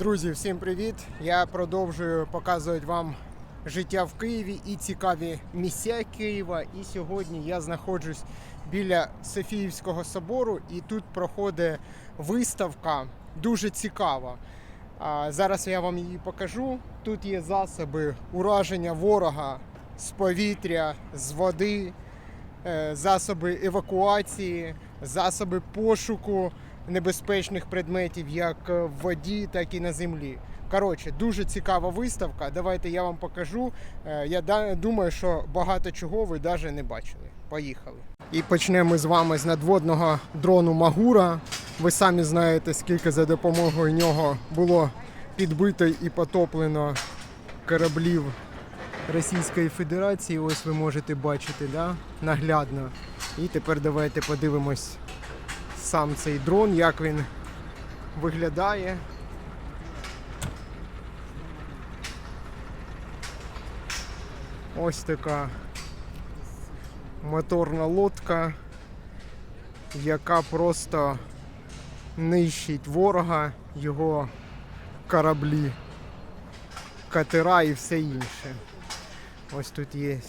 Друзі, всім привіт! Я продовжую показувати вам життя в Києві і цікаві місця Києва. І сьогодні я знаходжусь біля Софіївського собору, і тут проходить виставка дуже цікава. Зараз я вам її покажу. Тут є засоби ураження ворога з повітря, з води, е, засоби евакуації, засоби пошуку небезпечних предметів як в воді, так і на землі. Коротше, дуже цікава виставка. Давайте я вам покажу. Е, Я думаю, що багато чого ви навіть не бачили. Поїхали. І почнемо з вами з надводного дрону Магура. Ви самі знаєте, скільки за допомогою нього було підбито і потоплено кораблів Російської Федерації. Ось ви можете бачити, да? наглядно. І тепер давайте подивимось сам цей дрон, як він виглядає. Ось така моторна лодка, яка просто нищить ворога, його кораблі, катера і все інше. Ось тут є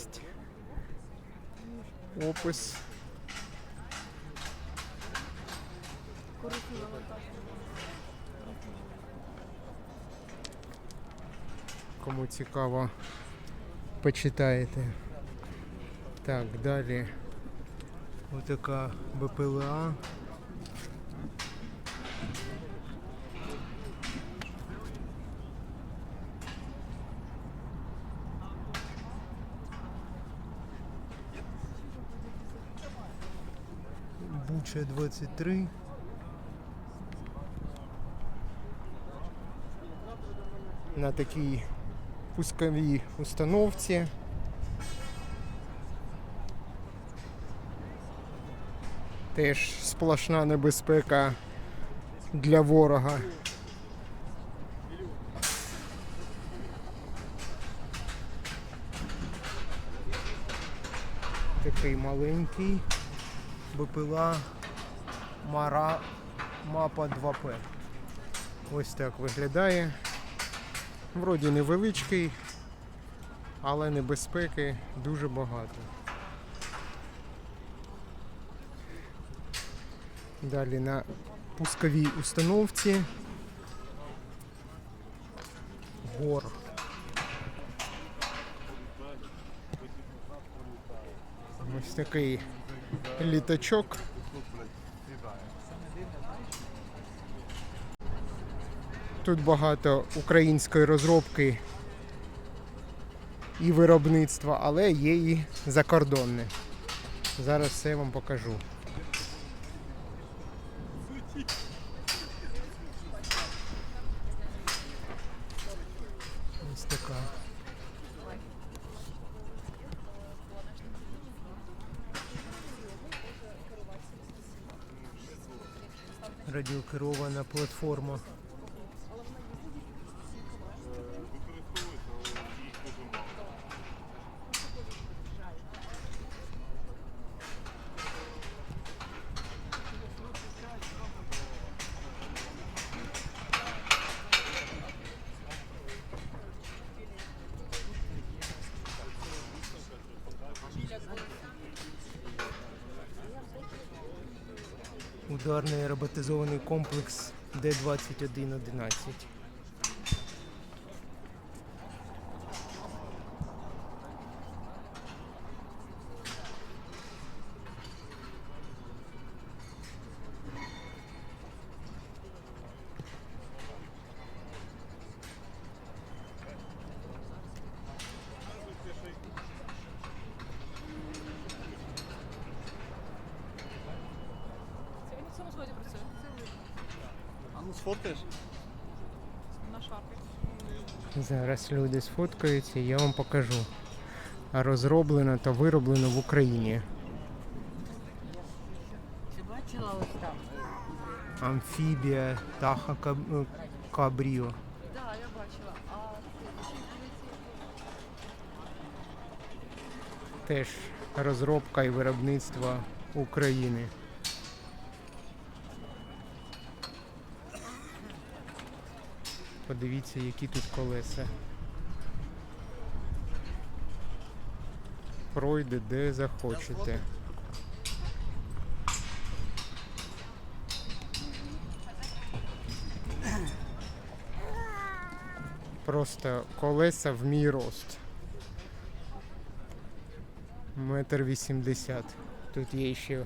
опис. Кому цікаво, почитаєте. Так, далі. Отака БПЛА. Буча 23. На такій пусковій установці. Теж сплошна небезпека для ворога. Такий маленький БПЛА Мара Мапа 2П. Ось так виглядає. Вроді невеличкий, але небезпеки дуже багато. Далі на пусковій установці. Гор. Ось такий літачок. Тут багато української розробки і виробництва, але є і закордонне. Зараз все вам покажу. Ось така. Радіокерована платформа. Ударний роботизований комплекс Д-2111. Сфоткаєш? На шапі. Зараз люди сфоткаються, я вам покажу. Розроблено та вироблено в Україні. Ти бачила ось там? Амфібія Таха Каб- Кабріо. Так, да, я бачила. А Теж розробка і виробництво України. Подивіться, які тут колеса. Пройде де захочете. Просто колеса в мій рост. Метр вісімдесят. Тут є ще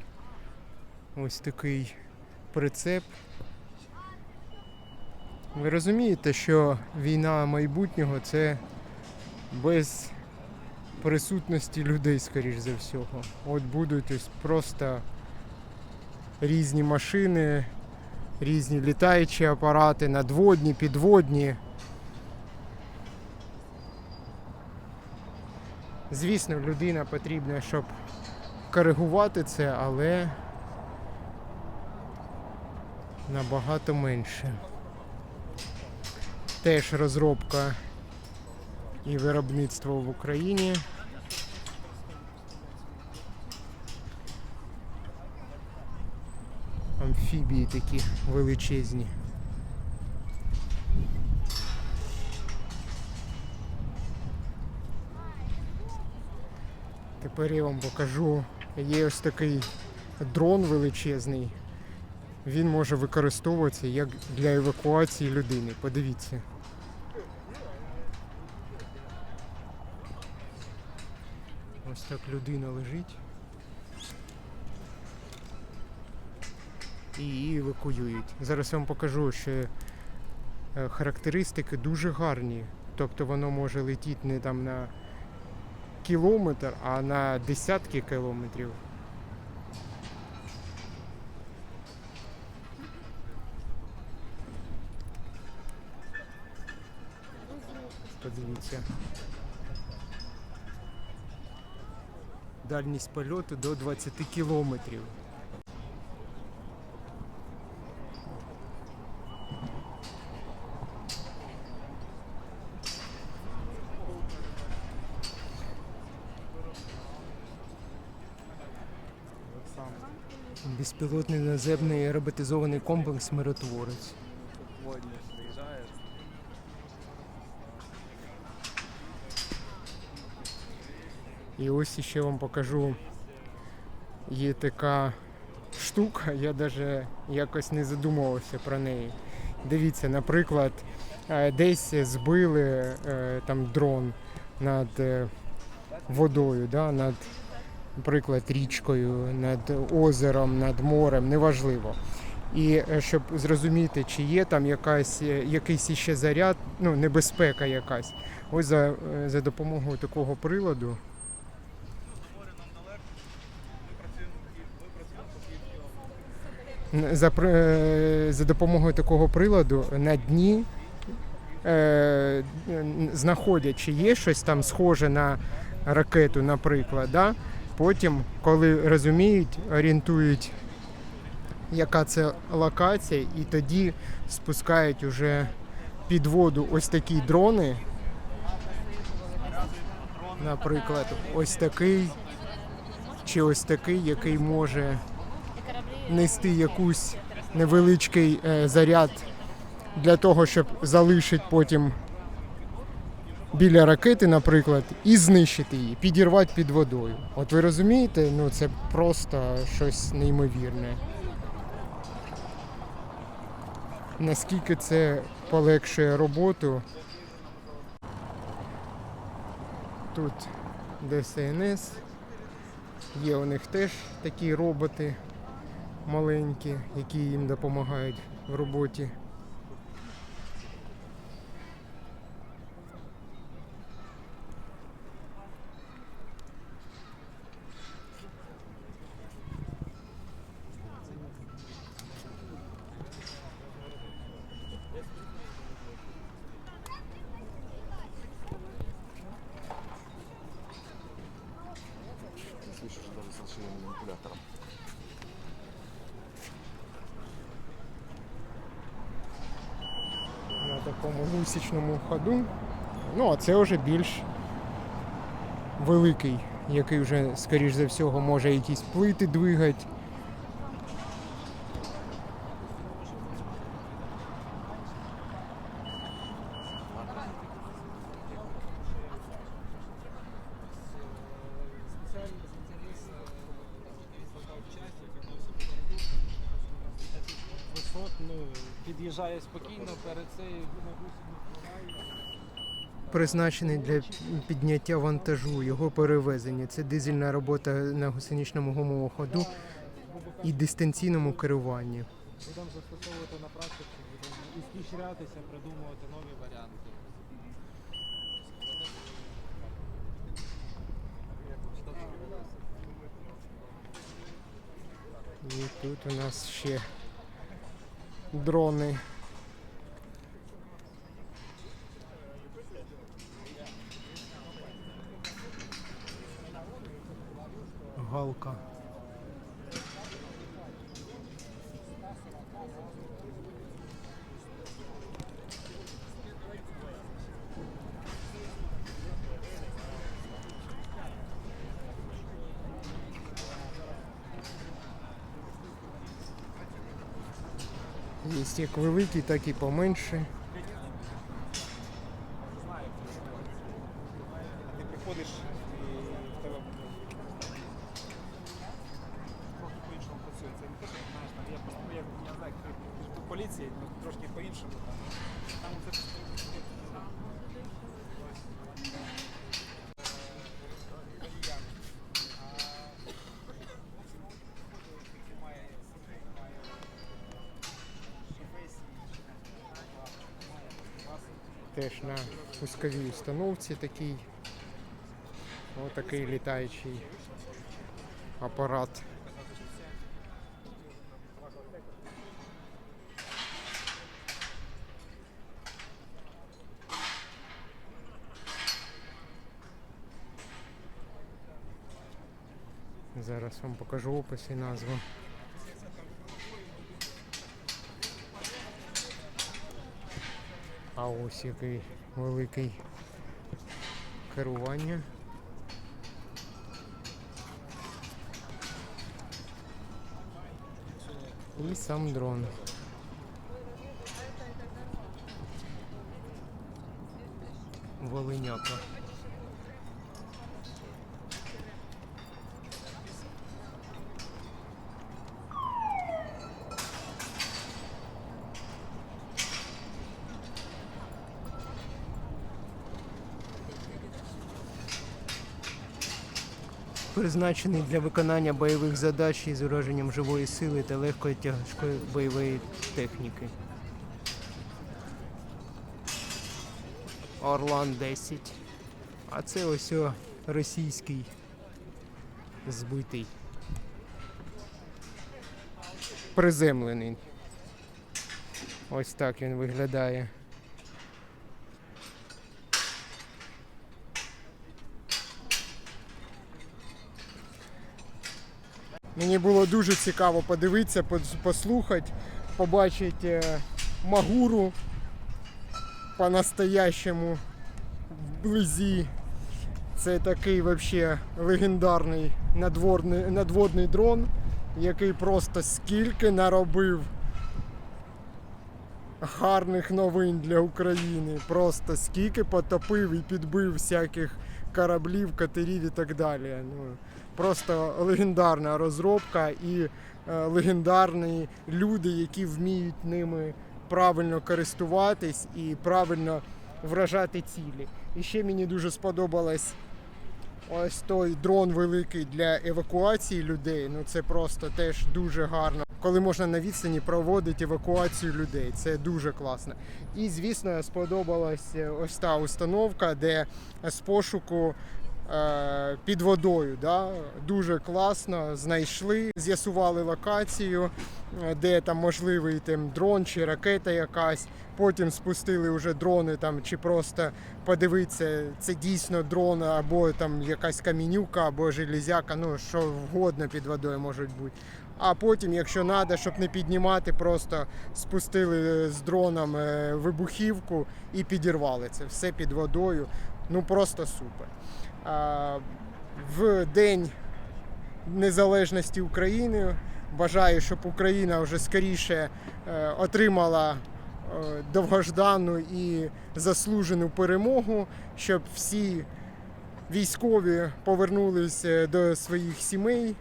ось такий прицеп. Ви розумієте, що війна майбутнього це без присутності людей, скоріш за всього. От будуть ось просто різні машини, різні літаючі апарати, надводні, підводні. Звісно, людина потрібна, щоб коригувати це, але набагато менше. Теж розробка і виробництво в Україні. Амфібії такі величезні. Тепер я вам покажу. Є ось такий дрон величезний. Він може використовуватися як для евакуації людини. Подивіться. Ось так людина лежить. І її евакуюють. Зараз я вам покажу, що е, характеристики дуже гарні. Тобто воно може летіти не там на кілометр, а на десятки кілометрів. Подивіться. Дальність польоту до 20 кілометрів. Безпілотний наземний роботизований комплекс миротворець. І ось ще вам покажу. Є така штука, я навіть якось не задумувався про неї. Дивіться, наприклад, е, десь збили е, там дрон над е, водою, да, над, наприклад, річкою, над озером, над морем, неважливо. І щоб зрозуміти, чи є там якась, якийсь іще заряд, ну, небезпека якась. Ось за, за допомогою такого приладу за, е, за допомогою такого приладу на дні е, знаходять, чи є щось там схоже на ракету, наприклад. Да? Потім, коли розуміють, орієнтують, яка це локація, і тоді спускають уже під воду ось такі дрони. Наприклад, ось такий, чи ось такий, який може нести якусь невеличкий е, заряд для того, щоб залишити потім біля ракети, наприклад, і знищити її, підірвати під водою. От ви розумієте, ну це просто щось неймовірне. Наскільки це полегшує роботу. Тут ДСНС. Є у них теж такі роботи маленькі, які їм допомагають в роботі. Слышишь, даже с манипулятором. на такому гусічному ходу. Ну, а це вже більш великий, який вже, скоріш за всього, може якісь плити двигати. Під'їжджає спокійно, перед цією Призначений для підняття вантажу, його перевезення. Це дизельна робота на гусеничному гумовому ходу і дистанційному керуванні. Будемо застосовувати на практиці, будемо і схищрятися, придумувати нові варіанти. І тут у нас ще дрони. Галка. Є як великі, так і поменше. Теж на пусковій установці такий. Отакий літаючий апарат. Зараз вам покажу опис і назву. Ось який великий керування. І сам дрон. Волиняка. Призначений для виконання бойових задач із ураженням живої сили та легкої тяжкої бойової техніки. Орлан 10. А це ось російський збитий. Приземлений. Ось так він виглядає. Мені було дуже цікаво подивитися, послухати, побачити е, Магуру по-настоящему вблизі. Це такий вообще легендарний надворний, надводний дрон, який просто скільки наробив гарних новин для України. Просто скільки потопив і підбив всяких кораблів, катерів і так далі. Ну, просто легендарна розробка і е, легендарні люди, які вміють ними правильно користуватись і правильно вражати цілі. І ще мені дуже сподобалось ось той дрон великий для евакуації людей. Ну це просто теж дуже гарно. Коли можна на відстані проводити евакуацію людей, це дуже класно. І звісно, сподобалась е, ось та установка, де з пошуку під водою. Да? Дуже класно знайшли, з'ясували локацію, е, де там можливий там, дрон чи ракета якась. Потім спустили вже дрони там, чи просто подивитися, це дійсно дрон, або там якась камінюка, або железяка, ну що вгодно під водою можуть бути. А потім, якщо треба, щоб не піднімати, просто спустили з дроном е, вибухівку і підірвали це все під водою. Ну просто супер. В день незалежності України бажаю, щоб Україна вже скоріше е, отримала е, довгождану і заслужену перемогу, щоб всі військові повернулися до своїх сімей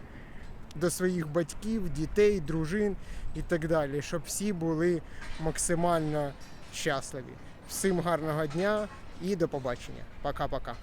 до своїх батьків, дітей, дружин і так далі, щоб всі були максимально щасливі. Всім гарного дня і до побачення. Пока-пока.